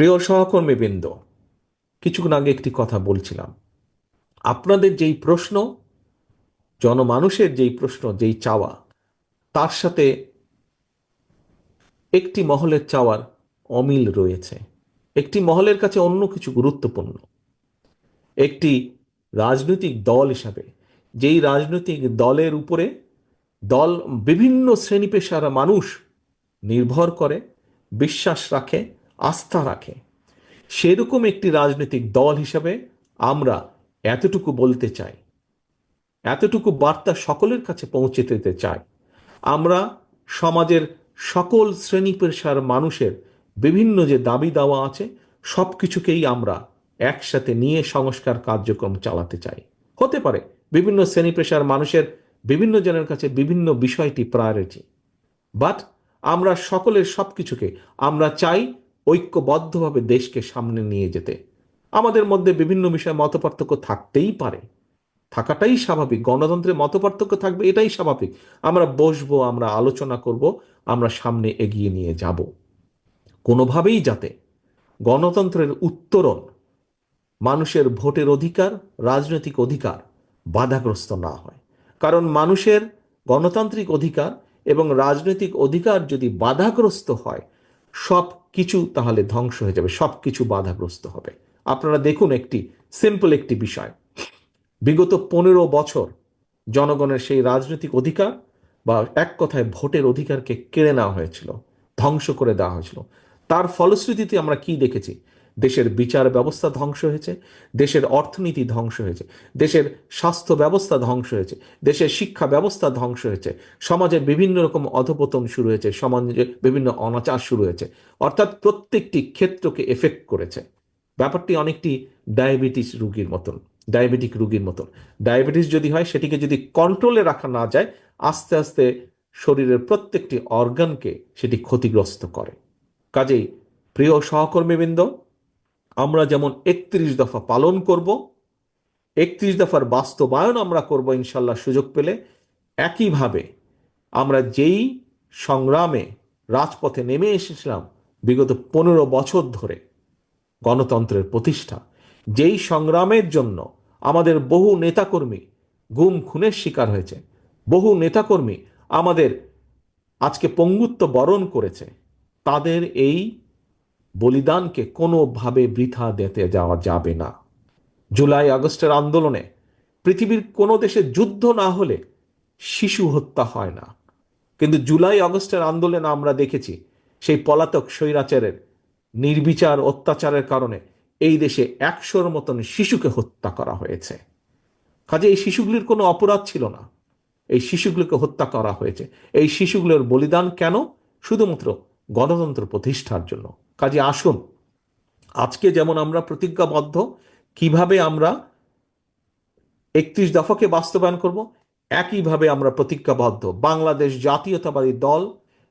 প্রিয় সহকর্মীবৃন্দ, কিছুক্ষণ আগে একটি কথা বলছিলাম। আপনাদের যেই প্রশ্ন, জনমানুষের যেই প্রশ্ন, যেই চাওয়া, তার সাথে একটি মহলের চাওয়ার অমিল রয়েছে। একটি মহলের কাছে অন্য কিছু গুরুত্বপূর্ণ। একটি রাজনৈতিক দল হিসাবে, যেই রাজনৈতিক দলের উপরে দল বিভিন্ন শ্রেণি পেশার মানুষ নির্ভর করে, বিশ্বাস রাখে আস্থা রাখে। সেরকম একটি রাজনৈতিক দল হিসাবে আমরা এতটুকু বলতে চাই, এতটুকু বার্তা সকলের কাছে পৌঁছে দিতে চাই। আমরা সমাজের সকল শ্রেণি পেশার মানুষের বিভিন্ন যে দাবি দাওয়া আছে সব কিছুকেই আমরা একসাথে নিয়ে সংস্কার কার্যক্রম চালাতে চাই। হতে পারে বিভিন্ন শ্রেণি পেশার মানুষের বিভিন্ন জনের কাছে বিভিন্ন বিষয়টি প্রায়োরিটি বাট আমরা সকলের সব কিছুকে আমরা চাই ঐক্যবদ্ধভাবে দেশকে সামনে নিয়ে যেতে। আমাদের মধ্যে বিভিন্ন বিষয়ে মতপার্থক্য থাকতেই পারে। থাকাটাই স্বাভাবিক। গণতন্ত্রে মতপার্থক্য থাকবে, এটাই স্বাভাবিক। আমরা বসবো, আমরা আলোচনা করব, আমরা সামনে এগিয়ে নিয়ে যাব। কোনোভাবেই যাতে গণতন্ত্রের উত্তরণ মানুষের ভোটের অধিকার, রাজনৈতিক অধিকার বাধাগ্রস্ত না হয়। কারণ মানুষের গণতান্ত্রিক অধিকার এবং রাজনৈতিক অধিকার যদি বাধাগ্রস্ত হয়, সব কিছু তাহলে ধ্বংস হয়ে যাবে সব কিছু বাধাগ্রস্ত হবে। আপনারা দেখুন একটি সিম্পল একটি বিষয়। বিগত পনেরো বছর জনগণের সেই রাজনৈতিক অধিকার বা এক কথায় ভোটের অধিকারকে কেড়ে নেওয়া হয়েছিল, ধ্বংস করে দেওয়া হয়েছিল। তার ফলশ্রুতিতে আমরা কি দেখেছি? দেশের বিচার ব্যবস্থা ধ্বংস হয়েছে, দেশের অর্থনীতি ধ্বংস হয়েছে, দেশের স্বাস্থ্য ব্যবস্থা ধ্বংস হয়েছে, দেশের শিক্ষা ব্যবস্থা ধ্বংস হয়েছে সমাজের বিভিন্ন রকম অধপতন শুরু হয়েছে, সমাজে বিভিন্ন অনাচার শুরু হয়েছে। অর্থাৎ প্রত্যেকটি ক্ষেত্রকে এফেক্ট করেছে। ব্যাপারটি অনেকটি ডায়াবেটিস রুগীর মতন ডায়াবেটিক রুগীর মতন। ডায়াবেটিস যদি হয়, সেটিকে যদি কন্ট্রোলে রাখা না যায়, আস্তে আস্তে শরীরের প্রত্যেকটি অর্গানকে সেটি ক্ষতিগ্রস্ত করে। কাজেই প্রিয় সহকর্মীবৃন্দ আমরা যেমন একত্রিশ দফা পালন করব, একত্রিশ দফার বাস্তবায়ন আমরা করব ইনশাল্লাহ সুযোগ পেলে। একইভাবে আমরা যেই সংগ্রামে রাজপথে নেমে এসেছিলাম বিগত পনেরো বছর ধরে গণতন্ত্রের প্রতিষ্ঠা, যেই সংগ্রামের জন্য আমাদের বহু নেতাকর্মী গুম খুনের শিকার হয়েছে, বহু নেতাকর্মী আমাদের আজকে পঙ্গুত্ব বরণ করেছে, তাদের এই বলিদানকে কোনোভাবে বৃথা দিতে যাওয়া যাবে না। জুলাই আগস্টের আন্দোলনে পৃথিবীর কোনো দেশে যুদ্ধ না হলে শিশু হত্যা হয় না। কিন্তু জুলাই আগস্টের আন্দোলনে আমরা দেখেছি সেই পলাতক স্বৈরাচারের নির্বিচার অত্যাচারের কারণে এই দেশে একশোর মতন শিশুকে হত্যা করা হয়েছে। কাজে এই শিশুগুলির কোনো অপরাধ ছিল না। এই শিশুগুলোকে হত্যা করা হয়েছে। এই শিশুগুলোর বলিদান কেন? শুধুমাত্র গণতন্ত্র প্রতিষ্ঠার জন্য। কাজে আসুন। আজকে যেমন আমরা প্রতিজ্ঞাবদ্ধ, কীভাবে আমরা একত্রিশ দফাকে বাস্তবায়ন করব, একইভাবে আমরা প্রতিজ্ঞাবদ্ধ। বাংলাদেশ জাতীয়তাবাদী দল,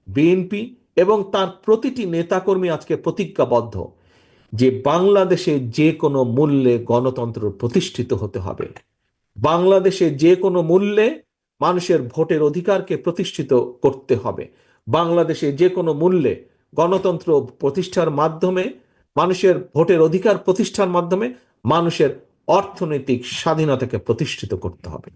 বিএনপি এবং তার প্রতিটি নেতাকর্মী আজকে প্রতিজ্ঞাবদ্ধ যে বাংলাদেশে যে কোনো মূল্যে গণতন্ত্র প্রতিষ্ঠিত হতে হবে। বাংলাদেশে যে কোনো মূল্যে মানুষের ভোটের অধিকারকে প্রতিষ্ঠিত করতে হবে। বাংলাদেশে যে কোনো মূল্যে গণতন্ত্র প্রতিষ্ঠার মাধ্যমে মানুষের ভোটের অধিকার প্রতিষ্ঠার মাধ্যমে মানুষের অর্থনৈতিক স্বাধীনতাকে প্রতিষ্ঠিত করতে হবে।